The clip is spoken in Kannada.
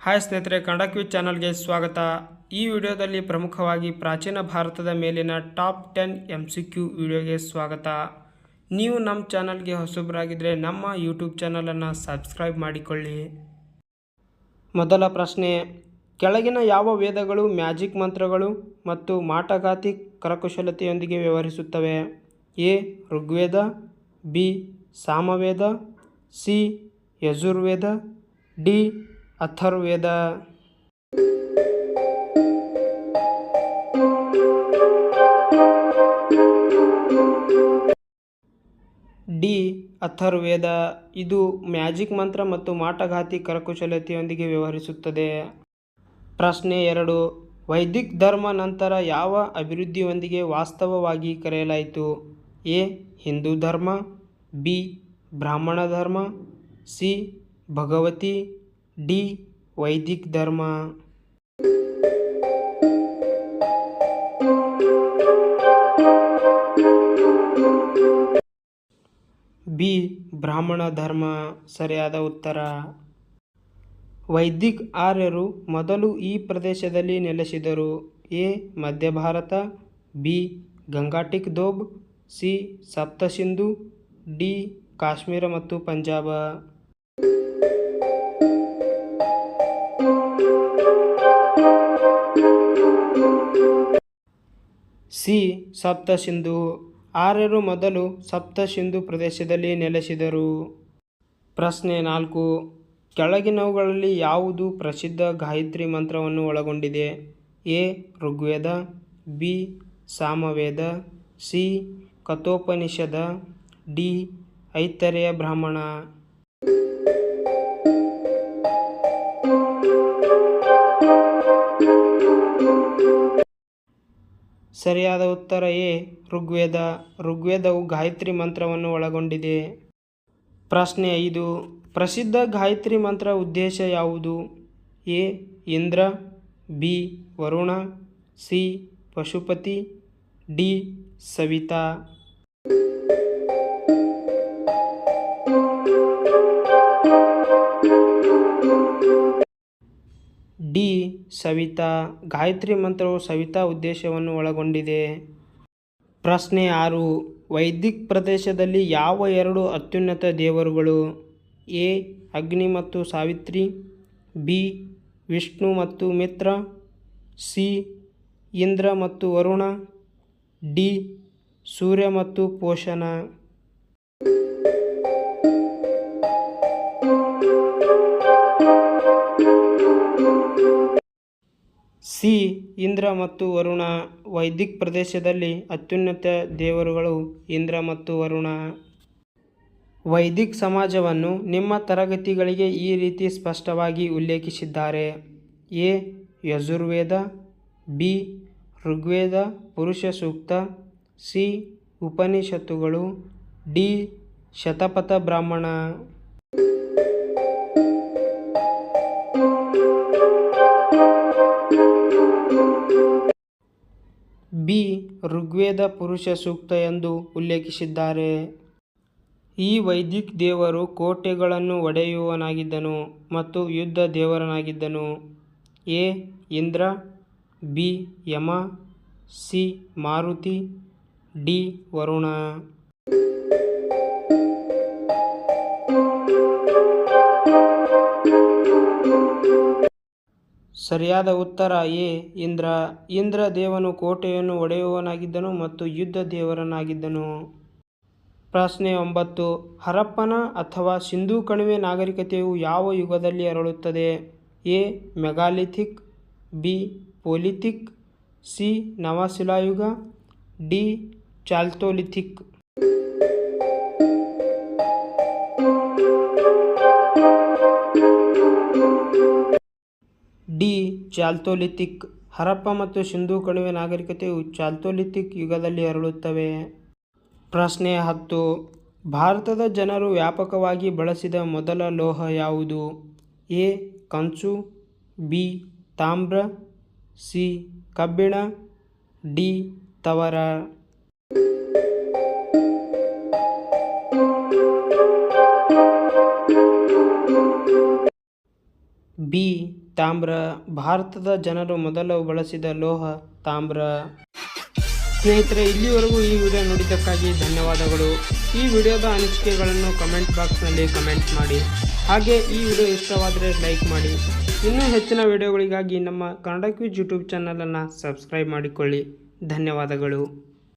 ಹಾಯ್ ಸ್ನೇಹಿತರೆ ಕನ್ನಡ ಕ್ವಿಜ್ ಚಾನಲ್ಗೆ ಸ್ವಾಗತ. ಈ ವಿಡಿಯೋದಲ್ಲಿ ಪ್ರಮುಖವಾಗಿ ಪ್ರಾಚೀನ ಭಾರತದ ಮೇಲಿನ top ten M C Q ವಿಡಿಯೋಗೆ ಸ್ವಾಗತ. ನೀವು ನಮ್ಮ ಚಾನಲ್ಗೆ ಹೊಸಬರಾಗಿದ್ದರೆ ನಮ್ಮ ಯೂಟ್ಯೂಬ್ ಚಾನಲನ್ನು ಸಬ್ಸ್ಕ್ರೈಬ್ ಮಾಡಿಕೊಳ್ಳಿ. ಮೊದಲ ಪ್ರಶ್ನೆ, ಕೆಳಗಿನ ಯಾವ ವೇದಗಳು ಮ್ಯಾಜಿಕ್ ಮಂತ್ರಗಳು ಮತ್ತು ಮಾಟಗಾತಿ ಕರಕುಶಲತೆಯೊಂದಿಗೆ ವ್ಯವಹರಿಸುತ್ತವೆ? A, Rigveda, B, Samaveda, C, Yajurveda, D Atharvaveda. D. Atharvaveda. ಇದು ಮ್ಯಾಜಿಕ್ ಮಂತ್ರ ಮತ್ತು ಮಾಟಘಾತಿ ಕರಕುಶಲತೆಯೊಂದಿಗೆ ವ್ಯವಹರಿಸುತ್ತದೆ. ಪ್ರಶ್ನೆ ಎರಡು. ವೈದಿಕ್ ಧರ್ಮ ನಂತರ ಯಾವ ಅಭಿವೃದ್ಧಿಯೊಂದಿಗೆ ವಾಸ್ತವವಾಗಿ ಕರೆಯಲಾಯಿತು? ಎ. ಹಿಂದೂ ಧರ್ಮ, ಬಿ. ಬ್ರಾಹ್ಮಣ ಧರ್ಮ, ಸಿ. ಭಗವತಿ ಡಿ ವೈದಿಕ್ ಧರ್ಮ. ಬಿ ಬ್ರಾಹ್ಮಣ ಧರ್ಮ. ಸರಿಯಾದ ಉತ್ತರ. ವೈದಿಕ್ ಆರ್ಯರು ಮೊದಲು ಈ ಪ್ರದೇಶದಲ್ಲಿ ನೆಲೆಸಿದರು. ಎ ಮಧ್ಯ Bharat B Gangetic Doab, C Saptasindhu, D Kashmir ಮತ್ತು ಪಂಜಾಬ. ಸಿ ಸಪ್ತಸಿಂಧು. ಆರ್ಯರು ಮೊದಲು ಸಪ್ತಸಿಂಧು ಪ್ರದೇಶದಲ್ಲಿ ನೆಲೆಸಿದರು. ಪ್ರಶ್ನೆ ನಾಲ್ಕು. ಕೆಳಗಿನವುಗಳಲ್ಲಿ ಯಾವುದು ಪ್ರಸಿದ್ಧ ಗಾಯತ್ರಿ ಮಂತ್ರವನ್ನು ಒಳಗೊಂಡಿದೆ? A. Rigveda, B. Samaveda, C. Kathopanishad, D. Aitareya Brahmana. ಸರಿಯಾದ ಉತ್ತರ ಎ, ಋಗ್ವೇದ. ಋಗ್ವೇದವು ಗಾಯತ್ರಿ ಮಂತ್ರವನ್ನು ಒಳಗೊಂಡಿದೆ. ಪ್ರಶ್ನೆ ಐದು, ಪ್ರಸಿದ್ಧ ಗಾಯತ್ರಿ ಮಂತ್ರ ಉದ್ದೇಶ ಯಾವುದು? A, Indra, B, Varuna, C, Pashupati, D, Savita. D Savita, Gayatri ಮಂತ್ರವು Savita ಉದ್ದೇಶವನ್ನು ಒಳಗೊಂಡಿದೆ. ಪ್ರಶ್ನೆ ಆರು, ವೈದಿಕ್ ಪ್ರದೇಶದಲ್ಲಿ ಯಾವ ಎರಡು ಅತ್ಯುನ್ನತ ದೇವರುಗಳು? ಎ, ಅಗ್ನಿ ಮತ್ತು ಸಾವಿತ್ರಿ, ಬಿ, ವಿಷ್ಣು ಮತ್ತು ಮಿತ್ರ, ಸಿ, ಇಂದ್ರ ಮತ್ತು ವರುಣ, ಡಿ, ಸೂರ್ಯ ಮತ್ತು ಪೋಷಣ. ಸಿ. ಇಂದ್ರ ಮತ್ತು ವರುಣ ವೈದಿಕ್ ಪ್ರದೇಶದಲ್ಲಿ ಅತ್ಯುನ್ನತ ದೇವರುಗಳು ಇಂದ್ರ ಮತ್ತು ವರುಣ. ವೈದಿಕ್ ಸಮಾಜವನ್ನು ನಿಮ್ಮ ತರಗತಿಗಳಿಗೆ ಈ ರೀತಿ ಸ್ಪಷ್ಟವಾಗಿ ಉಲ್ಲೇಖಿಸಿದ್ದಾರೆ. ಎ. ಯಜುರ್ವೇದ, ಬಿ. ಋಗ್ವೇದ, ಪುರುಷ ಸೂಕ್ತ, ಸಿ. ಉಪನಿಷತ್ತುಗಳು, ಡಿ. ಶತಪಥ ಬ್ರಾಹ್ಮಣ. ಋಗ್ವೇದ ಪುರುಷ ಸೂಕ್ತ ಎಂದು ಉಲ್ಲೇಖಿಸಿದ್ದಾರೆ. ಈ ವೈದಿಕ್ ದೇವರು ಕೋಟೆಗಳನ್ನು ಒಡೆಯುವನಾಗಿದ್ದನು ಮತ್ತು ಯುದ್ಧ ದೇವರನಾಗಿದ್ದನು. A. Indra, B. Yama, C. Maruti, D. Varuna. ಸರಿಯಾದ ಉತ್ತರ ಎ. ಇಂದ್ರ. ಇಂದ್ರ ದೇವನು ಕೋಟೆಯನ್ನು ಒಡೆಯುವವನಾಗಿದ್ದನು ಮತ್ತು ಯುದ್ಧ ದೇವರನಾಗಿದ್ದನು ಪ್ರಶ್ನೆ ಒಂಬತ್ತು. ಹರಪ್ಪನ ಅಥವಾ ಸಿಂಧೂ ಕಣಿವೆ ನಾಗರಿಕತೆಯು ಯಾವ ಯುಗದಲ್ಲಿ ಅರಳುತ್ತದೆ? A. Megalithic, B. Palaeolithic, C. ನವಶಿಲಾಯುಗ, D. Chalcolithic. D chalcolithic Harappa ಮತ್ತು ಸಿಂಧೂ ಕಣಿವೆ ನಾಗರಿಕತೆಯು ಚಾಲ್ತೋಲಿಥಿಕ್ ಯುಗದಲ್ಲಿ ಅರಳುತ್ತವೆ. ಪ್ರಶ್ನೆ ಹತ್ತು. ಭಾರತದ ಜನರು ವ್ಯಾಪಕವಾಗಿ ಬಳಸಿದ ಮೊದಲ ಲೋಹ ಯಾವುದು? ಎ. ಕಂಚು, ಬಿ. ತಾಮ್ರ, ಸಿ. ಕಬ್ಬಿಣ, ಡಿ. ತವರ. ಬಿ. ತಾಮ್ರ. ಭಾರತದ ಜನರು ಮೊದಲು ಬಳಸಿದ ಲೋಹ, ತಾಮ್ರ. ಸ್ನೇಹಿತರೆ, ಇಲ್ಲಿವರೆಗೂ ಈ ವಿಡಿಯೋ ನೋಡಿದ್ದಕ್ಕಾಗಿ ಧನ್ಯವಾದಗಳು. ಈ ವಿಡಿಯೋದ ಅನಿಸಿಕೆಗಳನ್ನು ಕಮೆಂಟ್ ಬಾಕ್ಸ್ನಲ್ಲಿ ಕಮೆಂಟ್ ಮಾಡಿ. ಹಾಗೆ ಈ ವಿಡಿಯೋ ಇಷ್ಟವಾದರೆ ಲೈಕ್ ಮಾಡಿ. ಇನ್ನೂ ಹೆಚ್ಚಿನ ವಿಡಿಯೋಗಳಿಗಾಗಿ ನಮ್ಮ ಕನ್ನಡ ಕ್ವಿಜ್ ಯೂಟ್ಯೂಬ್ ಚಾನಲನ್ನು ಸಬ್ಸ್ಕ್ರೈಬ್ ಮಾಡಿಕೊಳ್ಳಿ. ಧನ್ಯವಾದಗಳು.